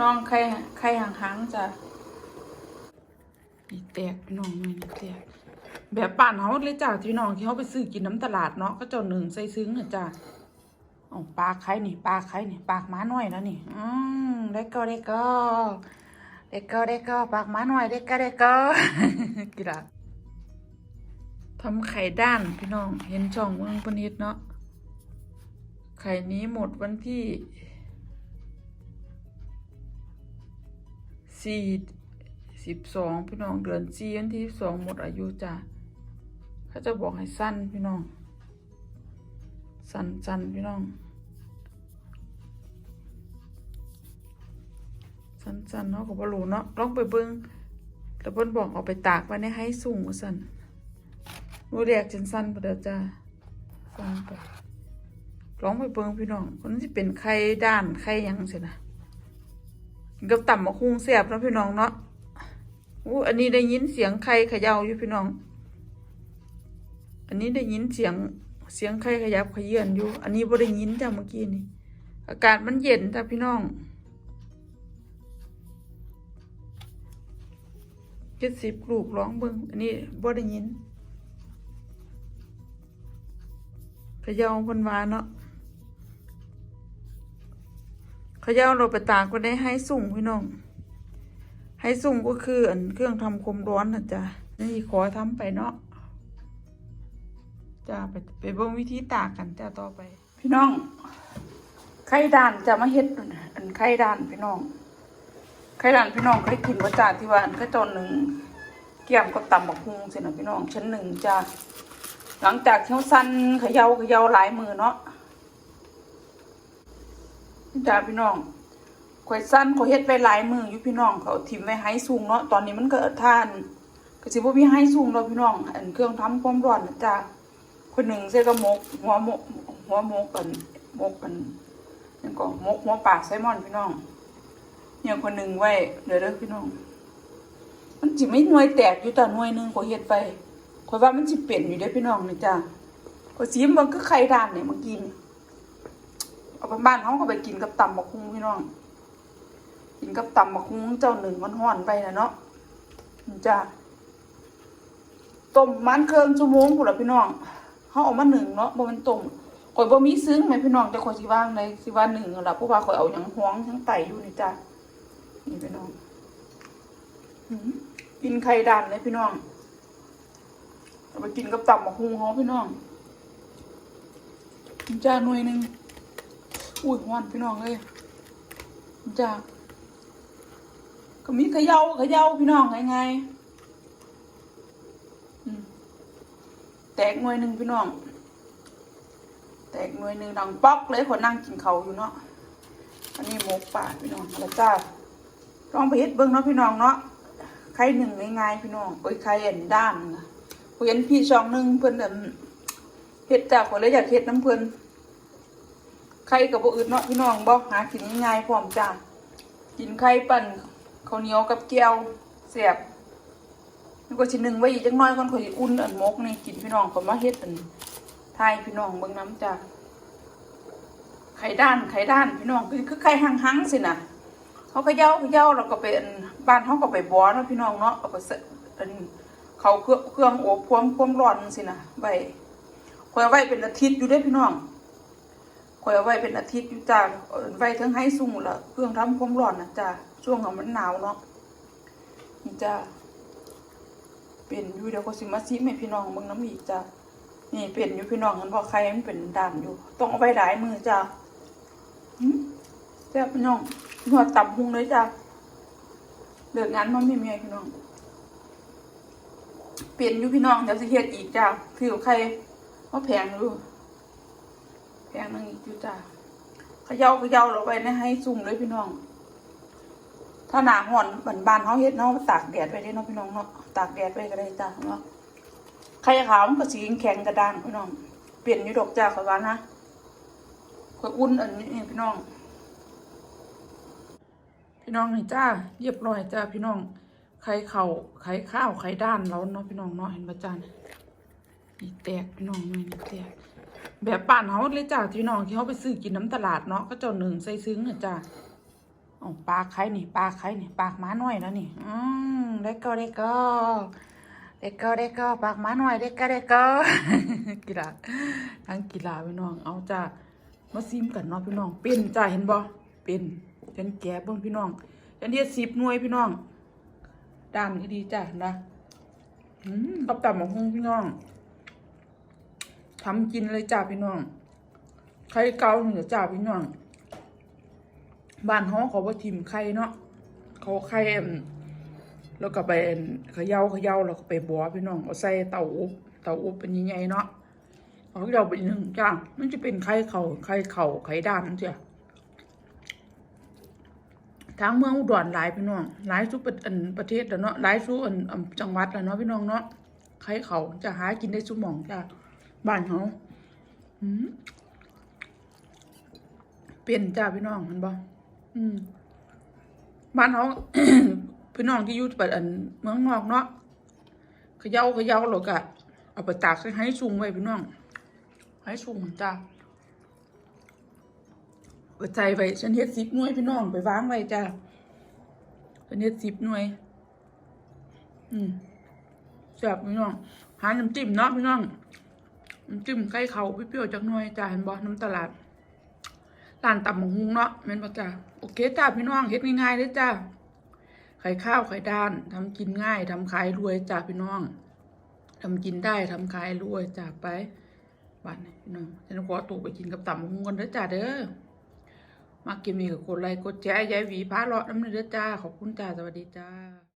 น้องไข่ไข่หางๆจ้ะนี่แตกพี่น้องนี่แตกแบบป่านเขาเลยจ้ะพี่น้องที่เขาไปซื้อกินน้ำตลาดเนาะก็เจ้าหนึ่งใส่ซึ้งน่ะจ้ะอ๋อปลาไข่นี่ปลาไข่นี่ปากม้าน้อยแล้วนี่อืมได้ก็ได้ก็ได้ก็ได้ก็ปากม้าน้อยได้ก็ได้ก็กีฬาทำไข่ด้านพี่น้องเห็นช่องเมืองพนิดเนาะไข่นี้หมดวันที่ สี่สิบสองพี่น้องเดือนสี่วันที่สองหมดอายุจ้ะเขาจะบอกให้สั้นพี่น้อง สั้นสั้นพี่น้อง สั้นสั้นเนาะก็บ่รู้เนาะลองไปเบิ่งแต่เพิ่นบอกเอาไปตากไว้ในให้สูงสั้นรู้แรกจนสั้นไปเด้อจ้าสั้นไปลองไปเบิ่งพี่น้องมันสิเป็นไข่ด้านไข่ยังสินะ กับต่ำมะคุงเสียบนะพี่น้องเนาะอู้อันนี้ได้ยินเสียงใครขย่าอยู่พี่น้อง อันนี้ได้ยินเสียงเสียงใครขยับขยื่นอยู่ อันนี้บ่ได้ยินจ้ะเมื่อกี้นี่ อากาศมันเย็นจ้ะพี่น้องเจ็ดสิบลูกร้องเบิ่งอันนี้บ่ได้ยินขย่าเขินว่าเนาะ เขาจะเอาเราไปตากก็ได้ให้สุ่งพี่น้องให้สุ่งก็คืออันเครื่องทำคมร้อนนะจ๊ะนี่ขอทำไปเนาะจ้าไปไปเบิ่งวิธีตากกันจ้าต่อไป พี่น้องไข่ด่านจะมาเฮ็ดอันไข่ด่านพี่น้องไข่ด่านพี่น้องเคยกินว่าจ้าที่ว่าอันก็จนหนึ่งเกี่ยมกับตำบักฮุงเสินะพี่น้องชั้นหนึ่งจ้าหลังจากเที่ยวสั้นเขย่าเขย่าหลายมือเนาะ จ้าพี่น้องข่อยสั้นข่อยเฮ็ดไปหลายมืออยู่พี่น้องเขาทิมไว้ให้สูงเนาะตอนนี้มันก็ท่านก็สิบ่มีให้สูงเนาะพี่น้องอันเครื่องทำความร้อนนะจ้าคนหนึ่งใส่กระมกหัวมกหัวมกกันมกกันนั่นก็มกหัวปลาไซมอนพี่น้องเนี่ยคนหนึ่งไว้เดี๋ยวเด้อพี่น้อง มันสิไม่หน่วยแตกอยู่แต่หน่วยหนึงข่อยเฮ็ดไปข่อยว่ามันสิเป็นอยู่เด้อพี่น้องนี่จ้าข่อยสิมันก็ไข่ดานเนี่ยเมื่อกี้นี่ เอาไปบ้านเขาก็ไปกินกับตำบักคุ้งพี่น้อง กินกับตำบักคุ้งเจ้าหนึ่งมันห่อนไปนะเนาะมันจะต้มมันเครื่องชั่วโมงพุ่นละพี่น้องเขาออกมาหนึ่งเนาะบ่มันต้มข่อยบ่มีซึ้งแม่พี่น้องแต่ข่อยสิว่างในสิว่าหนึ่งละเพราะว่าข่อยเอาหยังห้องทั้งไตอยู่นี่จ้ะนี่พี่น้องกินไข่ดานเลยพี่น้องเอาไปกินกับตำบักคุ้งเขาพี่น้องมันจ้าหน่วยหนึ่ง อุ้ยหวานพี่น้องเลยจ้าก็มีขยาขยาพี่น้องไงไงแตกหน่วยหนึ่งพี่น้อง แตกหน่วยหนึ่งดังป๊อกเลยคนนั่งกินเขาอยู่เนาะอันนี้หมกป่าพี่น้องล้วจ้าลองไปเฮ็ดเบิ้งเนาะพี่น้องเนาะไข่หนึ่งง่ายๆพี่น้องโอ้ยไข่เอ็นด้านนะเห็นพี่ช่องหนึ่งเพิ่นเอิ่มเฮ็ดจ้าคนเลยอยากเฮ็ดน้ำเพิ่อน ไข่กับบอื่นเนาะพี่น้องบ่หากินง่ายๆพร้อมจ้ากินไข่ปั่นข้าวเหนียวกับแก้วแซ่บนี่ก็สิหนึ่งไว้อีกจักหน้อยก่อนข่อยอุ่นอันมกนี่กินพี่น้องก็มาเฮ็ดอันทายพี่น้องเบิ่งน้ำจ้าไข่ด้านไข่ด้านพี่น้องคือคือไข่หังๆสิน่ะเขาเขย่าเขย่าแล้วก็ไปอันบ้านเขาก็ไปบ่อเนาะพี่น้องเนาะเอาไปใส่อันเขาเครื่องเครื่องอบควมควมร้อนสิน่ะไว้ข่อยไว้เป็นอาทิตย์อยู่เด้พี่น้อง ข่อยเอาไว้เป็นอาทิตย์อยู่จ้าไว้ทั้งให้สูงละเครื่องทำความร้อนนะจ้าช่วงของมันหนาวเนาะนี่จ้าเป็นอยู่เดี๋ยวก็สิมาซิมให้พี่น้องเบิ่งน้ำอีกจ้านี่เป็นอยู่พี่น้องเห็นบ่ใครมันเป็นด่านอยู่ ต้องเอาไว้หลายมือจ้าหืมแซ่บพี่น้องหัวต่ำหุงเลยจ้าเลิกงานมาไม่มีพี่น้องเปลี่ยนอยู่พี่น้องเดี๋ยวสิเฮ็ดอีกจ้าคือใครว่าแพงอยู่ แพงนึงอีกอยู่จ้าเขย่าเขย่าเราไปนะให้ซุ่มเลยพี่น้อง ถ้าหนาห่อนเหมือนบานเขาเฮ็ดเนาะตากแดดไปได้เนาะพี่น้องเนาะตากแดดไปก็ได้จ้าเนาะไข่ขาวมันก็สีแข็งกระด้างพี่น้อง เปลี่ยนอยู่ดอกจ้าขอว่านะขออุ่นอันนี้พี่น้อง พี่น้องนี่จ้าเรียบร้อยจ้าพี่น้องไข่เข่าไข่ข้าวไข่ด้านแล้วเนาะพี่น้องเนาะเห็นปะจ้านี่แตกพี่น้องนี่แตก แบบป่านเขาเลยจ้าพี่น้องที่เขาไปซื้อกินน้ำตลาดเนาะก็เจ้าหนึ่งใส่ซึ้งนะจ้าอ๋อปลาไข่นี่ปลาไข่นี่ปากม้าหน้อยแล้วนี่ อืมเด็กก็เด็กก็เด็กก็เด็กก็ปากม้าหน้อยเด็กก็เด็กก็กีฬาทั้งกีฬาพี่น้อง เอาจ้ามาซิมกันเนาะพี่น้อง เป็นจ้าเห็นบ่เป็นฉันแกะเบิ่งพี่น้องฉันเฮ็ดสิบหน่วยพี่น้องด้านนี้ดีจ้านะอืมกับตับหมกฮงพี่น้อง ทำกินเลยจ้าพี่น้องไข่เกาเหนือจ้าพี่น้องบ้านเขาเขาว่าทิมไข่เนาะเขาไข่แล้วก็ไปเขย่าเขย่าแล้วก็ไปบัวพี่น้องเอาใส่เตาอบเตาอบเป็นใหญ่ๆเนาะเอาเราไปหนึ่งจ้ามันจะเป็นไข่เขาไข่เขาไข่ดำเจ้าทางเมืองอุดรหลายพี่น้องหลายสุปอันประเทศแล้วเนาะหลายสุอันอันจังหวัดแล้วเนาะพี่น้องเนาะไข่เขาจะหากินได้สุหมองจ้า บ้านเขาอืมเป็นจ้าพี่น้องเห็นบอบ้านเขาพี่น้องที่อยู่แบบอันเมืองนอกเนาะเขย่าเขย่าหรอกอะเอาไปตากให้ซุงไว้พี่น้อง ให้ซุงจ้าเปิดใจไว้ฉันเฮ็ดสิบหน่วยพี่น้องไปวางไว้จ้าฉันเฮ็ดสิบหน่วย อืมแซ่บพี่น้อง หาน้ำจิ้มเนาะพี่น้อง น้ำจิ้มไก่เขาเปรี้ยวจักหน่อยจ้าเห็นบ่น้ำตลาดร้านตำบักหุงเนาะแม่นบ่จ้าโอเคจ้าพี่น้องเฮ็ดง่ายๆเลยจ้าไข่ข้าวไข่ด้านทำกินง่ายทำขายรวยจ้าพี่น้องทำกินได้ทำขายรวยจ้าไปบ้านนี้พี่น้องฉันขอตัวไปกินกับตำบักหุงกันเด้อจ้าเด้อมากินมีกับกดไลค์กดแชร์ยายหวีพาเลาะน้ำเนื้อจ้าขอบคุณจ้าสวัสดีจ้า